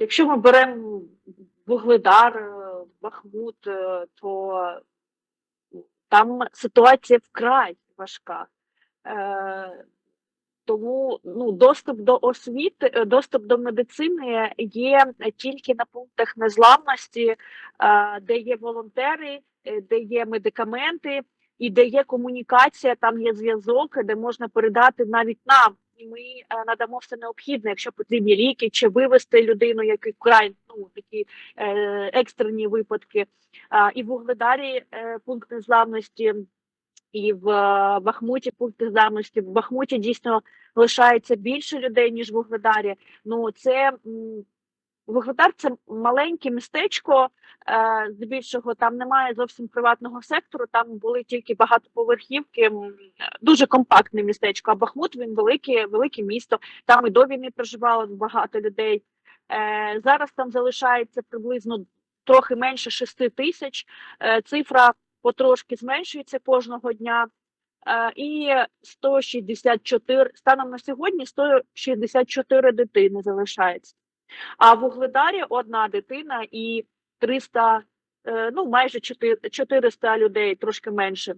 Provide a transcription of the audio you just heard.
якщо ми беремо Вугледар, е, Бахмут, е, то там ситуація вкрай важка. Е, тому ну, доступ до освіти, доступ до медицини є тільки на пунктах незламності, де є волонтери, де є медикаменти і де є комунікація, там є зв'язок, де можна передати навіть нам. Ми е, надамо все необхідне, якщо потрібні ліки, чи вивести людину, як вкрай ну такі е, екстрені випадки. А, і в Угледарі е, пункт незламності, і в е, Бахмуті пункт незламності. В Бахмуті дійсно лишається більше людей, ніж в Угледарі. Ну це Вугледар це маленьке містечко, е, здебільшого там немає зовсім приватного сектору, там були тільки багатоповерхівки, дуже компактне містечко. А Бахмут він велике, велике місто. Там і до війни проживало багато людей. Е, зараз там залишається приблизно трохи менше 6 тисяч. Е, цифра потрошки зменшується кожного дня. І 164, станом на сьогодні 164 дитини залишається. А в Угледарі одна дитина і 300, е, ну майже 4 400 людей, трошки менше